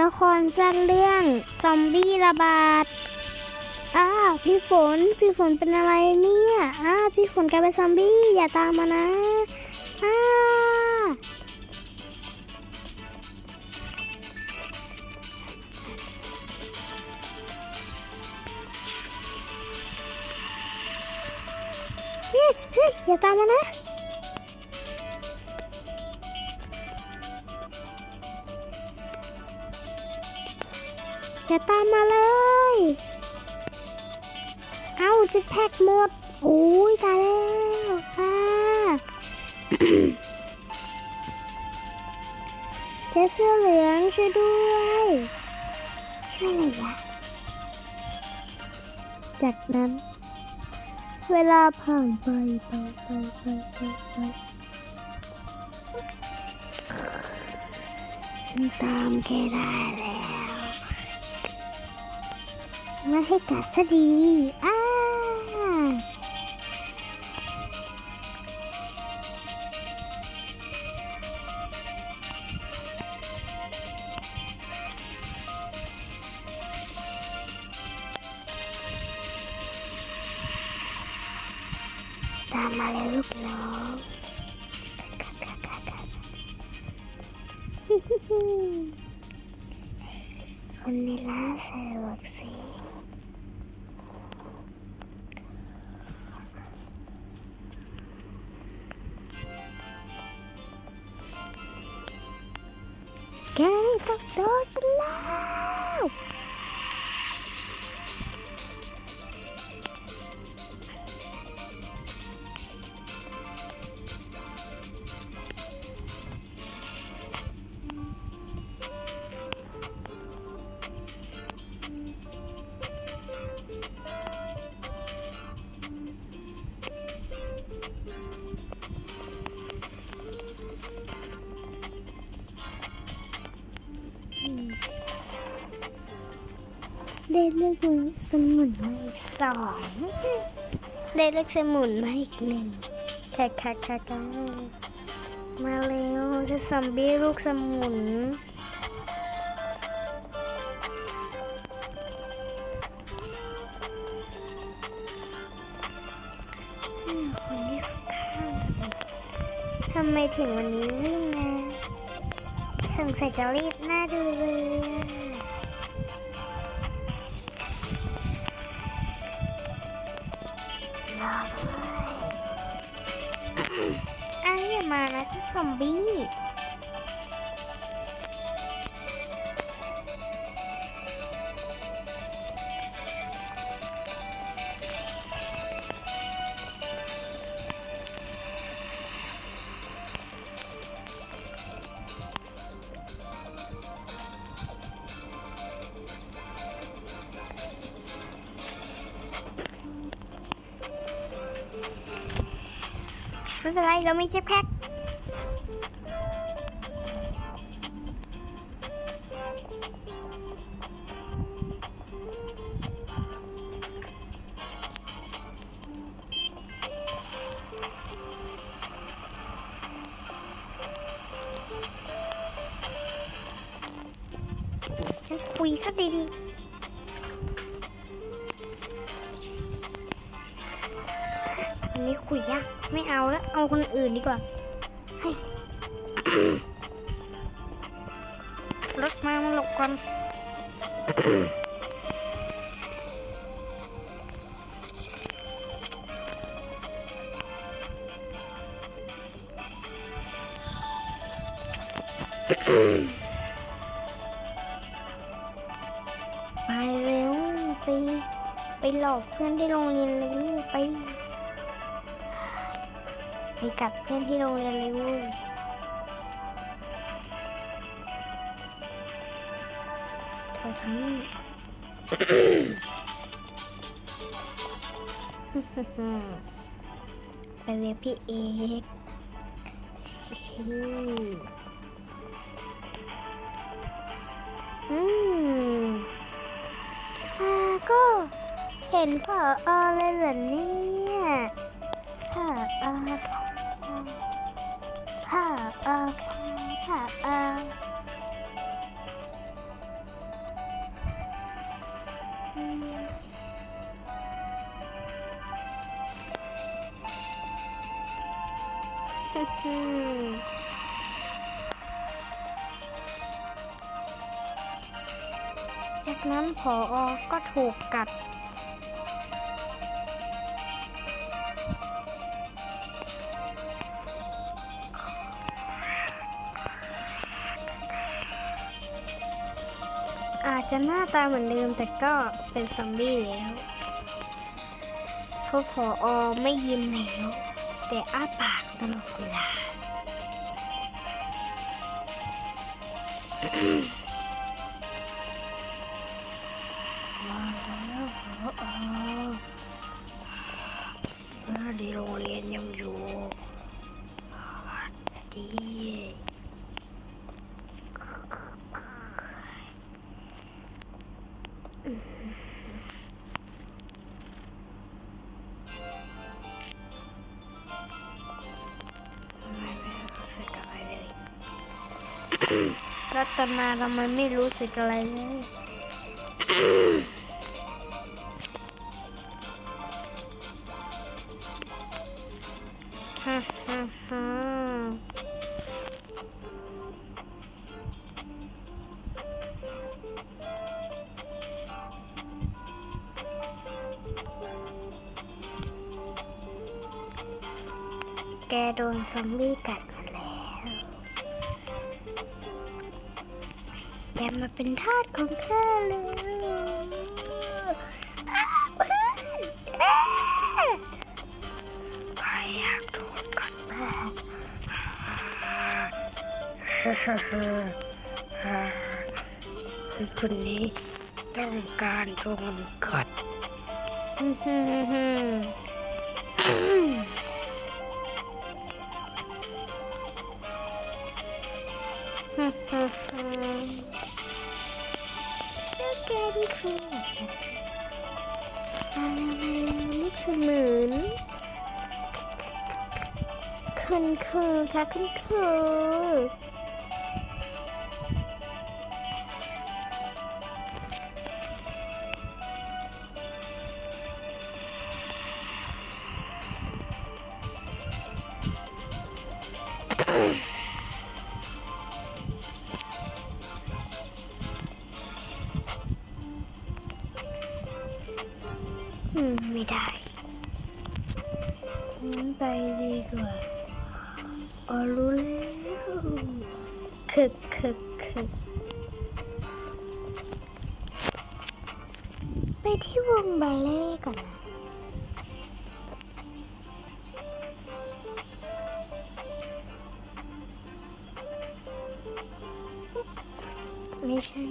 ละครสั้นเรื่องซอมบี้ระบาด อ้าวพี่ฝน พี่ฝนเป็นอะไรเนี่ย อ้าวพี่ฝนกลายเป็นซอมบี้อย่าตามมานะ อ้าเฮ้ยเฮ้ยอย่าตามมานะ อย่าตามมาเลย เอาจิตแพ็กหมด โอ้ยตายแล้วค่ะเจเสื้อเหลืองช่วยด้วยช่วยอะไรวะจากนั้น เวลาผ่านไปไปไปไปไปไปฉันตามแกได้แล้ว มาใกต้องโดนฉันแล้ว ได้เลือกสมุนมาอีกสองได้เลือกสมุนมาอีกหนึ่งแค่แค่แค่แค่มาเร็วจะซอมบี้ลูกสมุนคนที่ข้างทำไมถึงวันนี้วิ่งนะสงสัยจะรีบหน้าดูเลย อะรอด้วยอ้าวอย่ามานะเจ้าซอมบี้ ไม่เป็นไรเราไม่เจ็บแค่ คุยยากไม่เอาแล้วเอาคนอื่นดีกว่าให้รถมามันหลบก่อนไปเร็วไปไปหลอกเพื่อนที่โรงเรียนเลยลูกไป กับเพื่อนที่โรงเรียนเลยลูกโทรศัพท์ไปเรียกพี่เอกอืมอ่าก็เห็นพออเลยเหรอเนี่ยพออค่ะพออค่ะพออ ผออก็ถูกกัด อาจจะหน้าตาเหมือนเดิมแต่ก็เป็นซอมบี้แล้วเพราะผออไม่ยิ้มแล้วแต่อ้าปากตลอดเวลามา รู้สึกอะไรเลยรัตนาทำไมไม่รู้สึกอะไรเลย กโดนซอมบี้กัดมาแล้ว แกมาเป็นทาสของข้าเลยอ้าวเพื่อนอ้าใครอยากโดนกัดบ้างคนนี้ต้องการโดนกัด ฮึ่มฮึ่มฮึ่มแล้วแก ดีกว่าอ๋อรู้แล้วคึกคึกคึกไปที่วงบาเล่ก่อนนะไม่ใช่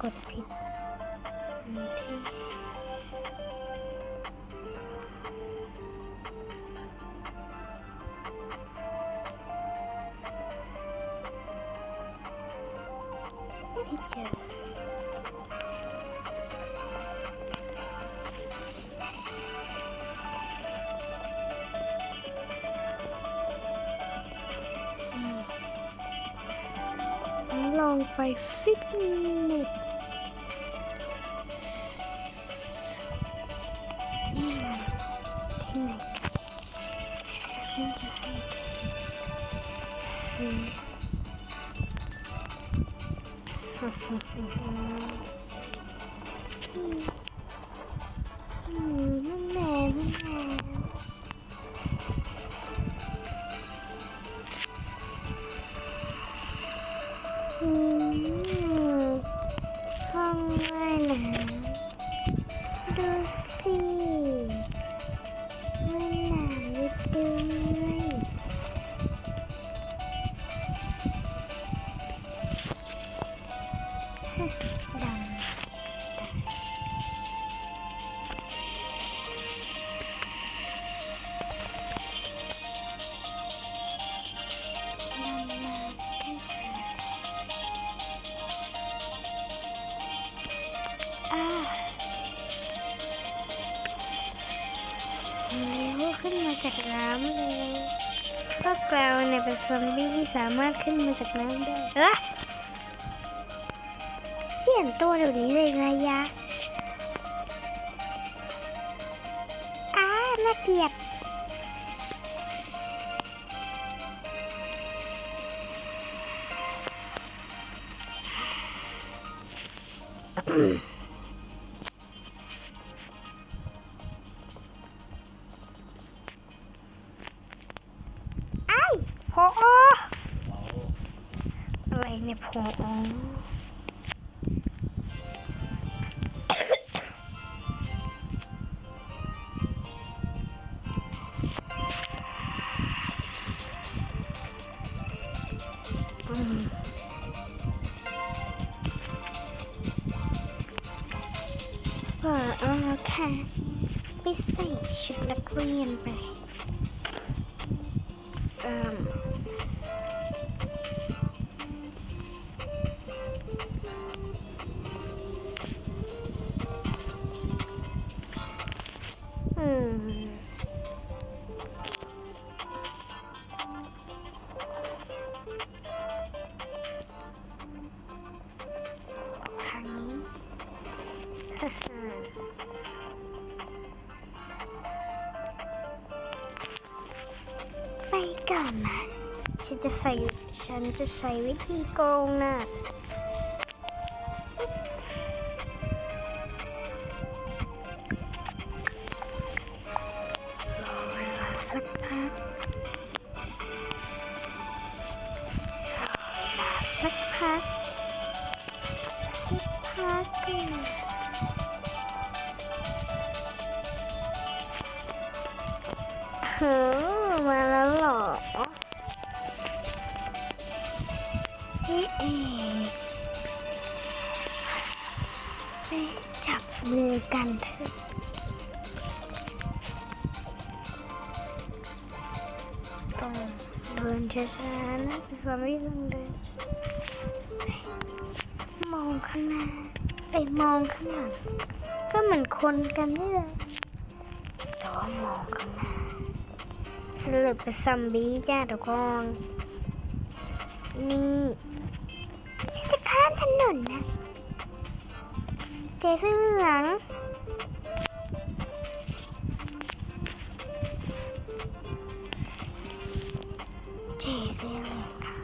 กดผิดที่ เจออืมงั้นลองไปฟิตเนส ห้องว่ายน้ำดูสิ เร็ขึ้นมาจากน้ำเลยพวกเราเนี่ยเป็นซอมบี้ที่สามารถขึ้นมาจากน้ำได้เออเปลี่ยนตัวเดี๋ยวนี้เลยนายยะอ้าน่าเกลียด พออะไรเนี่ยพออ ไปก่อนนะฉันจะใส่ฉันจะใช้วิธีโกงน่ะ นช้าๆนะสามีต้องเดินมองข้างหน้าไอ้มองข้างหลังก็เหมือนคนกันนี่แหละแต่ว่ามองข้างหน้าสรุปเป็นซัมบี้จ้าทุกคนนี่จะข้ามถนนนะ เจเสื้อเหลือง เจเสื้อเหลืองค่ะ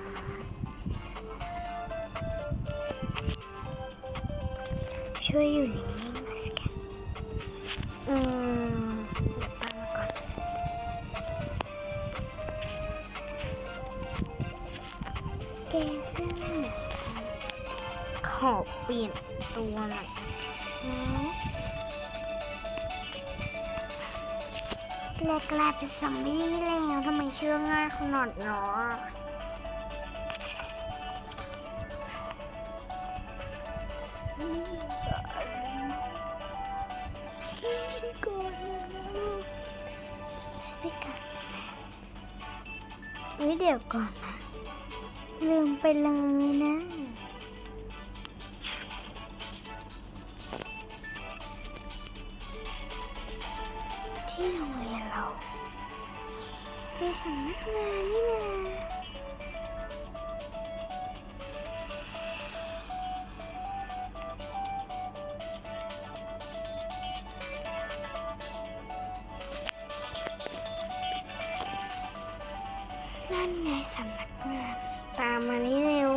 ช่วยอยู่นิ่งๆหน่อยสิคะอืมเดี๋ยวตั้งก่อนเจเสื้อเหลืองค่ะขอเปลี่ยนตัวหน่อย แรกๆเป็นซอมบี้แล้วทำไมเชื่อง่ายขนาดนั้นอะก่อนสปิกเกอร์เฮ้ยเดี๋ยวก่อนนะลืมไปเลยนะ สำนักงานตามมานี่เร็ว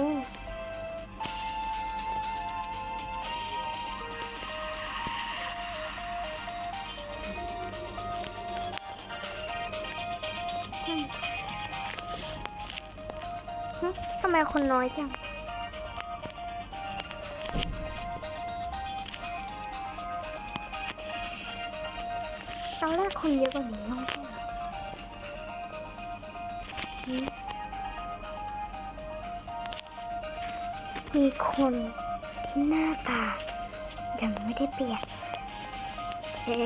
หึทำไมคนน้อยจังตอนแรกคนเยอะกว่านี้มากเลย มีคนที่หน้าตา ยังไม่ได้เปลี่ยน เอ๊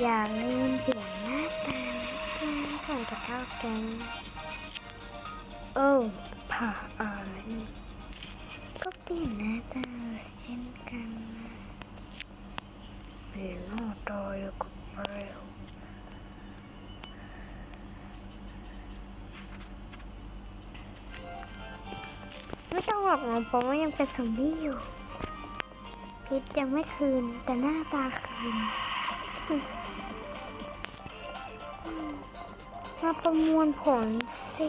อย่าลืมเปลี่ยนหน้าตาจ๊ะก่อนจะเข้าแก๊งโอ้ผ่าอะไรนี่ก็เปลี่ยนหน้าตาเช่นกันเปลี่ยนหน้าตาอยู่กับเร็ว บอกนะเพราะว่ายังเป็นซอมบี้อยู่คลิปยังไม่คืนแต่หน้าตาคืนมาประมวลผลสิ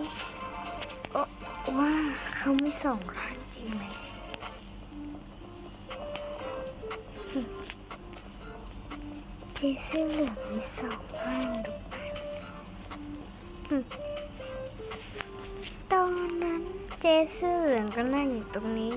ว่าเขาไม่ส่งครั้งจริงไหมเจสซี่เหลือมีสองข้างดูไป เจเสื้อเหลืองก็นั่งอยู่ตรงนี้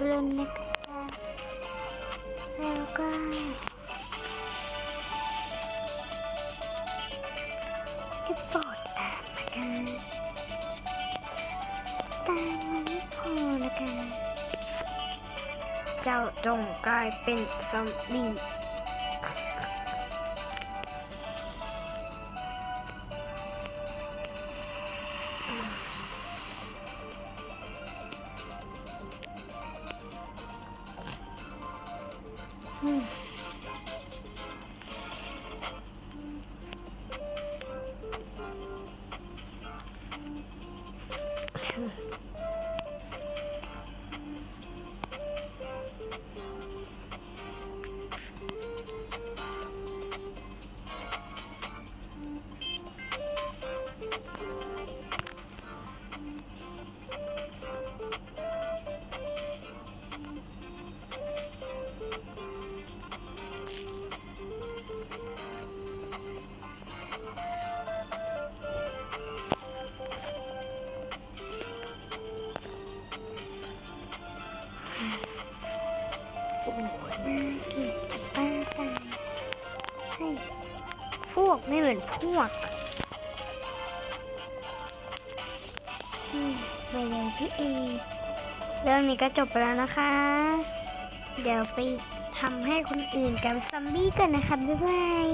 ขับเคลื่อนนะคะแล้วก็ให้โปรดตามนะคะตามมาไม่พอนะคะเจ้าจงกลายเป็นซอมบี้ อื อนพวกอืมไปเลยพี่เอกเรื่องนี้ก็จบไปแล้วนะคะ เดี๋ยวไปทำให้คนอื่นกลายเป็นซอมบี้กันนะคะ บ๊ายบาย